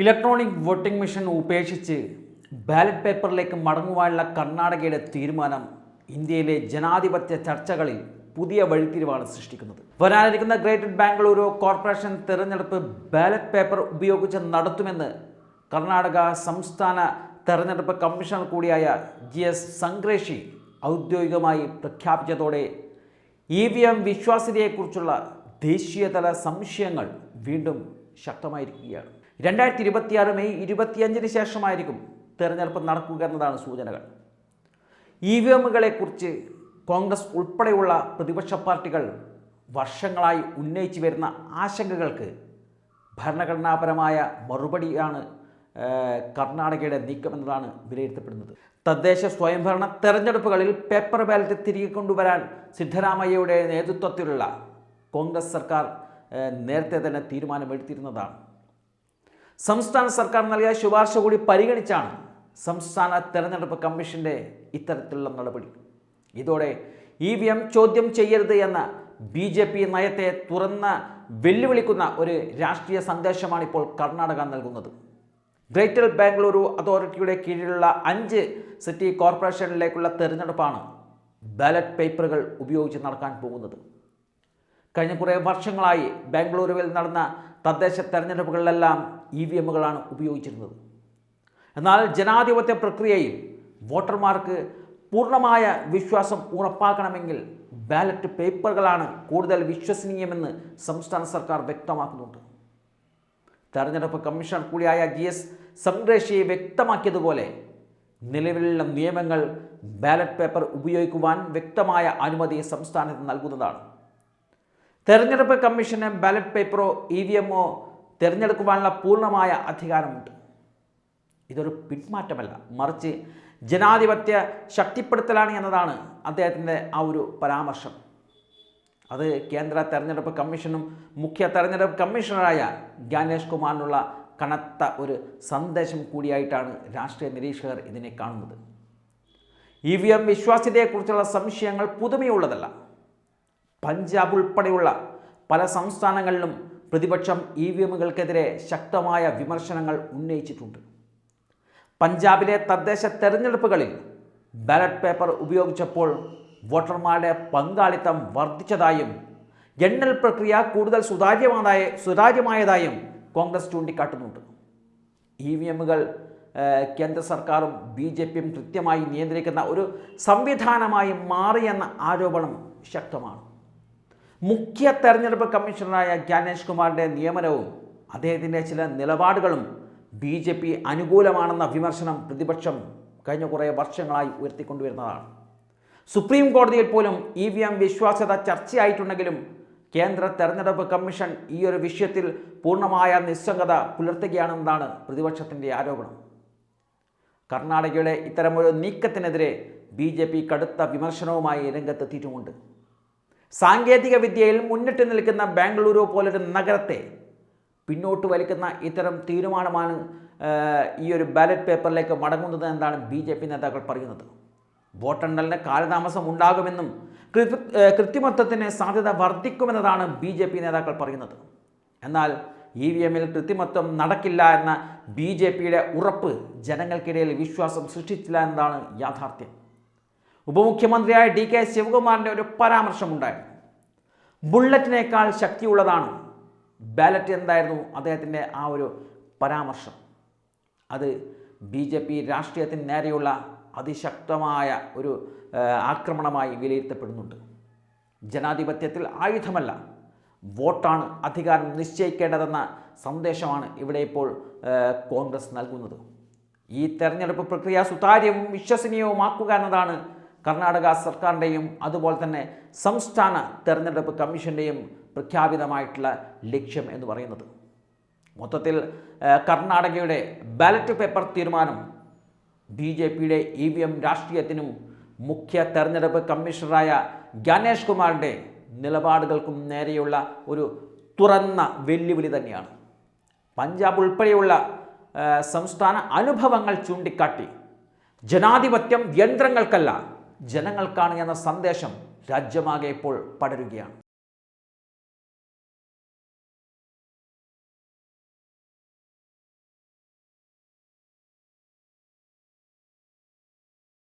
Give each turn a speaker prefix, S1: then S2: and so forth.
S1: Electronic voting machine ഉപേക്ഷിച്ച് ballot പേപ്പറിലേക്ക് മടങ്ങുവാനുള്ള കർണാടകയുടെ തീരുമാനം ഇന്ത്യയിലെ ജനാധിപത്യ ചർച്ചകളിൽ പുതിയ വഴിത്തിരിവാണ് സൃഷ്ടിക്കുന്നത്. വരാനിരിക്കുന്ന ഗ്രേറ്റർ ബാംഗ്ലൂരു കോർപ്പറേഷൻ തെരഞ്ഞെടുപ്പ് ബാലറ്റ് പേപ്പർ ഉപയോഗിച്ച് നടത്തുമെന്ന് കർണാടക സംസ്ഥാന തെരഞ്ഞെടുപ്പ് കമ്മീഷണർ കൂടിയായ ജി എസ് സംഗ്രേഷി ഔദ്യോഗികമായി പ്രഖ്യാപിച്ചതോടെ ഇ വി എം വിശ്വാസ്യതയെക്കുറിച്ചുള്ള ദേശീയതല സംശയങ്ങൾ വീണ്ടും ശക്തമായിരിക്കുകയാണ്. രണ്ടായിരത്തി ഇരുപത്തിയാറ് മെയ് ഇരുപത്തിയഞ്ചിന് ശേഷമായിരിക്കും തെരഞ്ഞെടുപ്പ് നടക്കുക എന്നതാണ് സൂചനകൾ. ഇ വി എമ്മുകളെക്കുറിച്ച് കോൺഗ്രസ് ഉൾപ്പെടെയുള്ള പ്രതിപക്ഷ പാർട്ടികൾ വർഷങ്ങളായി ഉന്നയിച്ചു വരുന്ന ആശങ്കകൾക്ക് ഭരണഘടനാപരമായ മറുപടിയാണ് കർണാടകയുടെ നീക്കം നീക്കമെന്നതാണ് വിലയിരുത്തപ്പെടുന്നത്. തദ്ദേശ സ്വയംഭരണ തെരഞ്ഞെടുപ്പുകളിൽ പേപ്പർ ബാലറ്റ് തിരികെ കൊണ്ടുവരാൻ സിദ്ധരാമയ്യയുടെ നേതൃത്വത്തിലുള്ള കോൺഗ്രസ് സർക്കാർ നേരത്തെ തന്നെ തീരുമാനമെടുത്തിരുന്നതാണ്. സംസ്ഥാന സർക്കാർ നൽകിയ ശുപാർശ കൂടി പരിഗണിച്ചാണ് സംസ്ഥാന തെരഞ്ഞെടുപ്പ് കമ്മീഷന്റെ ഇത്തരത്തിലുള്ള നടപടി. ഇതോടെ ഇ വി എം ചോദ്യം ചെയ്യരുത് എന്ന ബി ജെ പി നയത്തെ തുറന്ന് വെല്ലുവിളിക്കുന്ന ഒരു രാഷ്ട്രീയ സന്ദേശമാണ് ഇപ്പോൾ കർണാടക നൽകുന്നത്. ഗ്രേറ്റർ ബാംഗ്ലൂരു അതോറിറ്റിയുടെ കീഴിലുള്ള അഞ്ച് സിറ്റി കോർപ്പറേഷനിലേക്കുള്ള തെരഞ്ഞെടുപ്പാണ് ബാലറ്റ് പേപ്പറുകൾ ഉപയോഗിച്ച് നടക്കാൻ പോകുന്നത്. കഴിഞ്ഞ കുറേ വർഷങ്ങളായി ബാംഗ്ലൂരുവിൽ നടന്ന തദ്ദേശ തെരഞ്ഞെടുപ്പുകളിലെല്ലാം ഇ വി എമ്മുകളാണ് ഉപയോഗിച്ചിരുന്നത്. എന്നാൽ ജനാധിപത്യ പ്രക്രിയയിൽ വോട്ടർമാർക്ക് പൂർണമായ വിശ്വാസം ഉറപ്പാക്കണമെങ്കിൽ ബാലറ്റ് പേപ്പറുകളാണ് കൂടുതൽ വിശ്വസനീയമെന്ന് സംസ്ഥാന സർക്കാർ വ്യക്തമാക്കുന്നുണ്ട്. തെരഞ്ഞെടുപ്പ് കമ്മീഷൻ കൂടിയായ ജി എസ് സംഗ്രേഷിയെ വ്യക്തമാക്കിയതുപോലെ നിലവിലുള്ള നിയമങ്ങൾ ബാലറ്റ് പേപ്പർ ഉപയോഗിക്കുവാൻ വ്യക്തമായ അനുമതി സംസ്ഥാനത്ത് നൽകുന്നതാണ്. തെരഞ്ഞെടുപ്പ് കമ്മീഷന് ബാലറ്റ് പേപ്പറോ ഇ വി എമ്മോ തിരഞ്ഞെടുക്കുവാനുള്ള പൂർണമായ അധികാരമുണ്ട്. ഇതൊരു പിന്മാറ്റമല്ല മറിച്ച് ജനാധിപത്യ ശക്തിപ്പെടുത്തലാണ് എന്നതാണ് അദ്ദേഹത്തിന്റെ ആ ഒരു പരാമർശം. അത് കേന്ദ്ര തെരഞ്ഞെടുപ്പ് കമ്മീഷനും മുഖ്യ തെരഞ്ഞെടുപ്പ് കമ്മീഷണറായ ജ്ഞാനേഷ് കുമാറിനുള്ള കനത്ത ഒരു സന്ദേശം കൂടിയായിട്ടാണ് രാഷ്ട്രീയ നിരീക്ഷകർ ഇതിനെ കാണുന്നത്. ഇ വി എം വിശ്വാസ്യതയെക്കുറിച്ചുള്ള സംശയങ്ങൾ പുതുമയുള്ളതല്ല. പഞ്ചാബ് ഉൾപ്പെടെയുള്ള പല സംസ്ഥാനങ്ങളിലും പ്രതിപക്ഷം ഇ വി എമ്മുകൾക്കെതിരെ ശക്തമായ വിമർശനങ്ങൾ ഉന്നയിച്ചിട്ടുണ്ട്. പഞ്ചാബിലെ തദ്ദേശ തെരഞ്ഞെടുപ്പുകളിൽ ബാലറ്റ് പേപ്പർ ഉപയോഗിച്ചപ്പോൾ വോട്ടർമാരുടെ പങ്കാളിത്തം വർദ്ധിച്ചതായും എണ്ണൽ പ്രക്രിയ കൂടുതൽ സുതാര്യമായതായ സുതാര്യമായതായും കോൺഗ്രസ് ചൂണ്ടിക്കാട്ടുന്നുണ്ട്. ഇ വി എമ്മുകൾ കേന്ദ്ര സർക്കാരും ബി ജെ പിയും കൃത്യമായി നിയന്ത്രിക്കുന്ന ഒരു സംവിധാനമായി മാറിയെന്ന ആരോപണം ശക്തമാണ്. മുഖ്യ തെരഞ്ഞെടുപ്പ് കമ്മീഷണറായ ജ്ഞാനേഷ് കുമാറിന്റെ നിയമനവും അദ്ദേഹത്തിന്റെ ചില നിലപാടുകളും ബി ജെ പി അനുകൂലമാണെന്ന വിമർശനം പ്രതിപക്ഷം കഴിഞ്ഞ കുറേ വർഷങ്ങളായി ഉയർത്തിക്കൊണ്ടുവരുന്നതാണ്. സുപ്രീം കോടതിയിൽ പോലും ഇ വി എം വിശ്വാസ്യത ചർച്ചയായിട്ടുണ്ടെങ്കിലും കേന്ദ്ര തെരഞ്ഞെടുപ്പ് കമ്മീഷൻ ഈ ഒരു വിഷയത്തിൽ പൂർണമായ നിസ്സംഗത പുലർത്തുകയാണെന്നതാണ് പ്രതിപക്ഷത്തിന്റെ ആരോപണം. കർണാടകയുടെ ഇത്തരമൊരു നീക്കത്തിനെതിരെ ബി കടുത്ത വിമർശനവുമായി രംഗത്തെത്തിയിട്ടുമുണ്ട്. സാങ്കേതിക വിദ്യയിൽ മുന്നിട്ട് നിൽക്കുന്ന ബാംഗ്ലൂരു പോലൊരു നഗരത്തെ പിന്നോട്ട് വലിക്കുന്ന ഇത്തരം തീരുമാനമാണ് ഈ ഒരു ബാലറ്റ് പേപ്പറിലേക്ക് മടങ്ങുന്നത് എന്നാണ് ബി ജെ പി നേതാക്കൾ പറയുന്നത്. വോട്ടെണ്ണലിന് കാലതാമസം ഉണ്ടാകുമെന്നും കൃത്രിമത്വത്തിന് സാധ്യത വർദ്ധിക്കുമെന്നതാണ് ബി ജെ പി നേതാക്കൾ പറയുന്നത്. എന്നാൽ ഇ വി എമ്മിൽ കൃത്രിമത്വം നടക്കില്ല എന്ന ബി ജെ പിയുടെ ഉറപ്പ് ജനങ്ങൾക്കിടയിൽ വിശ്വാസം സൃഷ്ടിച്ചില്ല എന്നതാണ് യാഥാർത്ഥ്യം. ഉപമുഖ്യമന്ത്രിയായ ഡി കെ ശിവകുമാറിന്റെ ഒരു പരാമർശമുണ്ടായിരുന്നു. ബുള്ളറ്റിനേക്കാൾ ശക്തിയുള്ളതാണ് ബാലറ്റ് എന്തായിരുന്നു അദ്ദേഹത്തിന്റെ ആ ഒരു പരാമർശം. അത് ബി ജെ പി രാഷ്ട്രീയത്തിന് നേരെയുള്ള അതിശക്തമായ ഒരു ആക്രമണമായി വിലയിരുത്തപ്പെടുന്നുണ്ട്. ജനാധിപത്യത്തിൽ ആയുധമല്ല വോട്ടാണ് അധികാരം നിശ്ചയിക്കേണ്ടതെന്ന സന്ദേശമാണ് ഇവിടെ ഇപ്പോൾ കോൺഗ്രസ് നൽകുന്നത്. ഈ തെരഞ്ഞെടുപ്പ് പ്രക്രിയ സുതാര്യവും വിശ്വസനീയവുമാക്കുക എന്നതാണ് കർണാടക സർക്കാരിന്റെയും അതുപോലെ തന്നെ സംസ്ഥാന തെരഞ്ഞെടുപ്പ് കമ്മീഷന്റെയും പ്രഖ്യാപിതമായിട്ടുള്ള ലക്ഷ്യം എന്ന് പറയുന്നത്. മൊത്തത്തിൽ കർണാടകയുടെ ബാലറ്റ് പേപ്പർ തീരുമാനം ബി ജെ പിയുടെ ഇ വി എം രാഷ്ട്രീയത്തിനും മുഖ്യ തെരഞ്ഞെടുപ്പ് കമ്മീഷണറായ ഗണേഷ് കുമാറിന്റെ നിലപാടുകൾക്കും നേരെയുള്ള ഒരു തുറന്ന വെല്ലുവിളി തന്നെയാണ്. പഞ്ചാബ് ഉൾപ്പെടെയുള്ള സംസ്ഥാന അനുഭവങ്ങൾ ചൂണ്ടിക്കാട്ടി ജനാധിപത്യം യന്ത്രങ്ങൾക്കല്ല ജനങ്ങൾക്കാണ് എന്ന സന്ദേശം രാജ്യമാകെ ഇപ്പോൾ പടരുകയാണ്.